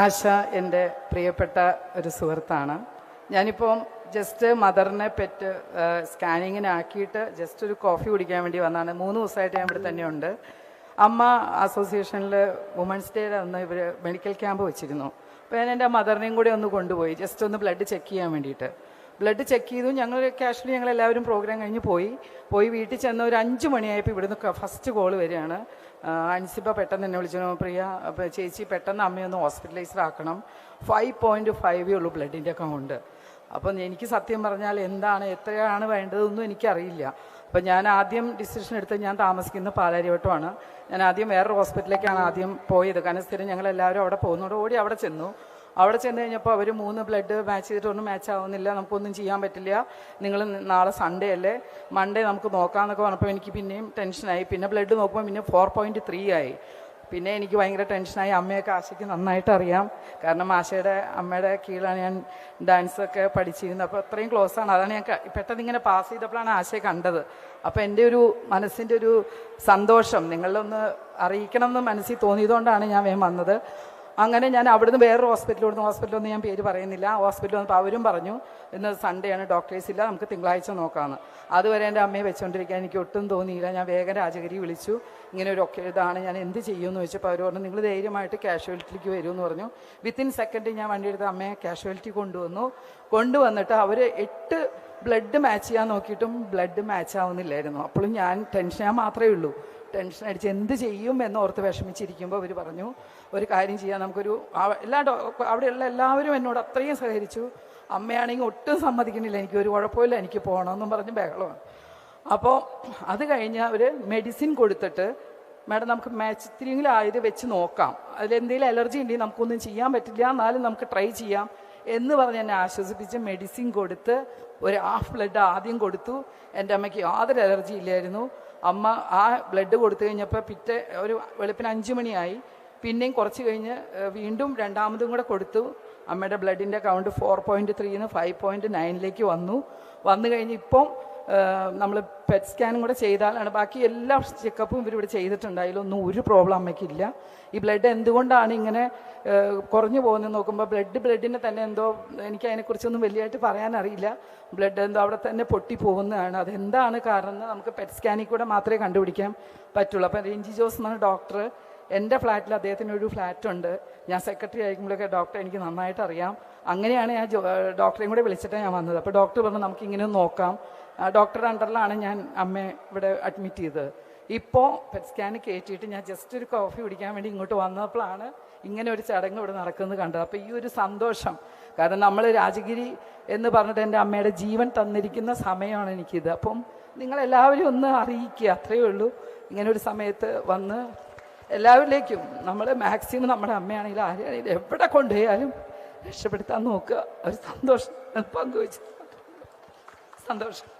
ആശ എന്റെ പ്രിയപ്പെട്ട ഒരു സുഹൃത്താണ്. ഞാനിപ്പം ജസ്റ്റ് മദറിനെ പെറ്റ് സ്കാനിങ്ങിനാക്കിയിട്ട് ജസ്റ്റ് ഒരു കോഫി കുടിക്കാൻ വേണ്ടി വന്നതാണ് മൂന്ന് ദിവസമായിട്ട് ഞാൻ ഇവിടെ തന്നെയുണ്ട്. അമ്മ അസോസിയേഷനിൽ വുമൻസ് ഡേയുടെ അന്ന് ഇവർ മെഡിക്കൽ ക്യാമ്പ് വെച്ചിരുന്നു. അപ്പോൾ ഞാൻ എന്റെ മദറിനെയും കൂടി ഒന്ന് കൊണ്ടുപോയി ജസ്റ്റ് ഒന്ന് ബ്ലഡ് ചെക്ക് ചെയ്യാൻ വേണ്ടിയിട്ട്. ബ്ലഡ് ചെക്ക് ചെയ്തു. ഞങ്ങൾ ക്യാഷ്വലി ഞങ്ങൾ എല്ലാവരും പ്രോഗ്രാം കഴിഞ്ഞ് പോയി. പോയി വീട്ടിൽ ചെന്ന ഒരു അഞ്ച് മണിയായപ്പോൾ ഇവിടുന്ന് ഫസ്റ്റ് കോൾ വരികയാണ്. അൻസിബ പെട്ടെന്ന് എന്നെ വിളിച്ചു. പ്രിയ ചേച്ചി പെട്ടെന്ന് അമ്മയൊന്ന് ഹോസ്പിറ്റലൈസ്ഡ് ആക്കണം. ഫൈവ് പോയിന്റ് ഫൈവേ ഉള്ളൂ ബ്ലഡിന്റെ കൗണ്ട് അപ്പം എനിക്ക് സത്യം പറഞ്ഞാൽ എന്താണ് എത്രയാണ് വേണ്ടതെന്നും എനിക്കറിയില്ല. അപ്പം ഞാൻ ആദ്യം ഡിസിഷൻ എടുത്ത് ഞാൻ താമസിക്കുന്ന പാലാരിവട്ടമാണ്. ഞാൻ ആദ്യം വേറൊരു ഹോസ്പിറ്റലിലേക്കാണ് ആദ്യം പോയത്. കാരണം സ്ഥിരം ഞങ്ങൾ എല്ലാവരും അവിടെ പോകുന്നതോട് ഓടി അവിടെ ചെന്നു. അവിടെ ചെന്ന് കഴിഞ്ഞപ്പോൾ അവർ മൂന്ന് ബ്ലഡ് മാച്ച് ചെയ്തിട്ടൊന്നും മാച്ച് ആവുന്നില്ല നമുക്കൊന്നും ചെയ്യാൻ പറ്റില്ല. നിങ്ങൾ നാളെ സൺഡേ അല്ലേ? മൺഡേ നമുക്ക് നോക്കാമെന്നൊക്കെ പറഞ്ഞപ്പോൾ എനിക്ക് പിന്നെയും ടെൻഷനായി പിന്നെ ബ്ലഡ് നോക്കുമ്പോൾ പിന്നെ ഫോർ പോയിന്റ് ത്രീ ആയി. പിന്നെ എനിക്ക് ഭയങ്കര ടെൻഷനായി അമ്മയൊക്കെ ആശയ്ക്ക് നന്നായിട്ട് അറിയാം. കാരണം ആശയുടെ അമ്മയുടെ കീഴിലാണ് ഞാൻ ഡാൻസൊക്കെ പഠിച്ചിരുന്നത്. അപ്പോൾ അത്രയും ക്ലോസ് ആണ്. അതാണ് ഞാൻ പെട്ടെന്ന് ഇങ്ങനെ പാസ് ചെയ്തപ്പോഴാണ് ആശയെ കണ്ടത്. അപ്പോൾ എന്റെ ഒരു മനസ്സിന്റെ ഒരു സന്തോഷം നിങ്ങളിലൊന്ന് അറിയിക്കണം എന്ന് മനസ്സിൽ തോന്നിയതുകൊണ്ടാണ് ഞാൻ വേഗം വന്നത്. അങ്ങനെ ഞാൻ അവിടുന്ന് വേറൊരു ഹോസ്പിറ്റലിൽ കൊടുത്ത ഹോസ്പിറ്റലൊന്നും ഞാൻ പേര് പറയുന്നില്ല. ഹോസ്പിറ്റലിൽ വന്നപ്പോൾ അവരും പറഞ്ഞു ഇന്ന് സൺഡേ ആണ് ഡോക്ടേഴ്സ് ഇല്ല നമുക്ക് തിങ്കളാഴ്ച നോക്കാമെന്ന് അതുവരെ എന്റെ അമ്മയെ വെച്ചുകൊണ്ടിരിക്കാൻ എനിക്ക് ഒട്ടും തോന്നിയില്ല. ഞാൻ വേഗം രാജഗിരി വിളിച്ചു. ഇങ്ങനെ ഒരു ഒക്കെ ഇതാണ് ഞാൻ എന്ത് ചെയ്യുമെന്ന് ചോദിച്ചപ്പോൾ അവർ പറഞ്ഞു നിങ്ങൾ ധൈര്യമായിട്ട് കാഷ്വാലിറ്റിക്ക് വരുമെന്ന് പറഞ്ഞു. വിത്തിൻ സെക്കൻഡ് ഞാൻ വണ്ടി എടുത്ത് അമ്മയെ കാഷ്വാലിറ്റി കൊണ്ടുവന്നു. കൊണ്ടുവന്നിട്ട് അവർ എട്ട് ബ്ലഡ് മാച്ച് ചെയ്യാൻ നോക്കിയിട്ടും ബ്ലഡ് മാച്ച് ആവുന്നില്ലായിരുന്നു. അപ്പോഴും ഞാൻ ടെൻഷൻ ഞാൻ മാത്രമേ ഉള്ളൂ. ടെൻഷൻ അടിച്ച് എന്ത് ചെയ്യും എന്നോർത്ത് വിഷമിച്ചിരിക്കുമ്പോൾ അവർ പറഞ്ഞു ഒരു കാര്യം ചെയ്യാം നമുക്കൊരു എല്ലാ അവിടെയുള്ള എല്ലാവരും എന്നോട് അത്രയും സഹകരിച്ചു. അമ്മയാണെങ്കിൽ ഒട്ടും സമ്മതിക്കുന്നില്ല എനിക്ക് ഒരു കുഴപ്പമില്ല എനിക്ക് പോകണമെന്നും പറഞ്ഞ് ബഹളമാണ്. അപ്പോൾ അത് കഴിഞ്ഞ് അവർ മെഡിസിൻ കൊടുത്തിട്ട് മാഡം നമുക്ക് മാച്ച് ആയത് വെച്ച് നോക്കാം. അതിലെന്തെങ്കിലും അലർജി ഉണ്ടെങ്കിൽ നമുക്കൊന്നും ചെയ്യാൻ പറ്റില്ല എന്നാലും നമുക്ക് ട്രൈ ചെയ്യാം. എന്ന് പറഞ്ഞ് എന്നെ ആശ്വസിപ്പിച്ച് മെഡിസിൻ കൊടുത്ത് ഒരു ഹാഫ് ബ്ലഡ് ആദ്യം കൊടുത്തു. എന്റെ അമ്മയ്ക്ക് യാതൊരു അലർജി ഇല്ലായിരുന്നു. അമ്മ ആ ബ്ലഡ് കൊടുത്തു കഴിഞ്ഞപ്പോൾ പിറ്റേ ഒരു വെളുപ്പിന് അഞ്ച് മണിയായി. പിന്നെയും കുറച്ച് കഴിഞ്ഞ് വീണ്ടും രണ്ടാമതും കൂടെ കൊടുത്തു. അമ്മയുടെ ബ്ലഡിന്റെ കൗണ്ട് ഫോർ പോയിന്റ് ത്രീന്ന് ഫൈവ് പോയിന്റ് നയനിലേക്ക് വന്നു. വന്നു കഴിഞ്ഞ് ഇപ്പം നമ്മൾ പെറ്റ് സ്കാനും കൂടെ ചെയ്താലാണ് ബാക്കി എല്ലാ ചെക്കപ്പും ഇവരിവിടെ ചെയ്തിട്ടുണ്ട്. അതിലൊന്നും ഒരു പ്രോബ്ലം അമ്മയ്ക്കില്ല. ഈ ബ്ലഡ് എന്തുകൊണ്ടാണ് ഇങ്ങനെ കുറഞ്ഞു പോകുന്നത് നോക്കുമ്പോൾ ബ്ലഡ് ബ്ലഡിനെ തന്നെ എന്തോ എനിക്ക് അതിനെക്കുറിച്ചൊന്നും വലിയതായിട്ട് പറയാനറിയില്ല ബ്ലഡ് എന്തോ അവിടെ തന്നെ പൊട്ടി പോകുന്നതാണ്. അതെന്താണ് കാരണം നമുക്ക് പെറ്റ് സ്കാനിൽ കൂടെ മാത്രമേ കണ്ടുപിടിക്കാൻ പറ്റുള്ളൂ. അപ്പം രഞ്ജി ജോസ് എന്നാണ് ഡോക്ടർ എന്റെ ഫ്ലാറ്റിൽ അദ്ദേഹത്തിന് ഒരു ഫ്ലാറ്റ് ഉണ്ട്. ഞാൻ സെക്രട്ടറി ആയിരിക്കുമ്പോഴൊക്കെ ഡോക്ടറെ എനിക്ക് നന്നായിട്ട് അറിയാം. അങ്ങനെയാണ് ഞാൻ ഡോക്ടറെയും കൂടെ വിളിച്ചിട്ടാണ് ഞാൻ വന്നത്. അപ്പോൾ ഡോക്ടർ പറഞ്ഞു നമുക്ക് ഇങ്ങനെ നോക്കാം. ഡോക്ടറുടെ അണ്ടറിലാണ് ഞാൻ അമ്മയെ ഇവിടെ അഡ്മിറ്റ് ചെയ്തത്. ഇപ്പോൾ പെറ്റ് സ്കാന് കയറ്റിയിട്ട് ഞാൻ ജസ്റ്റ് ഒരു കോഫി കുടിക്കാൻ വേണ്ടി ഇങ്ങോട്ട് വന്നപ്പോഴാണ് ഇങ്ങനെ ഒരു ചടങ്ങ് ഇവിടെ നടക്കുന്നത് കണ്ടത്. അപ്പോൾ ഈ ഒരു സന്തോഷം. കാരണം നമ്മൾ രാജഗിരി എന്ന് പറഞ്ഞിട്ട് എന്റെ അമ്മയുടെ ജീവൻ തന്നിരിക്കുന്ന സമയമാണ് എനിക്കിത്. അപ്പം നിങ്ങളെല്ലാവരും ഒന്ന് അറിയിക്കുക. അത്രയേ ഉള്ളൂ. ഇങ്ങനെ ഒരു സമയത്ത് വന്ന് എല്ലാവരിലേക്കും നമ്മൾ മാക്സിമം നമ്മുടെ അമ്മയാണെങ്കിലും ആരെയാണെങ്കിലും എവിടെ കൊണ്ടുപോയാലും രക്ഷപ്പെടുത്താൻ നോക്കുക. ഒരു സന്തോഷം. പങ്കുവെച്ച്. സന്തോഷം.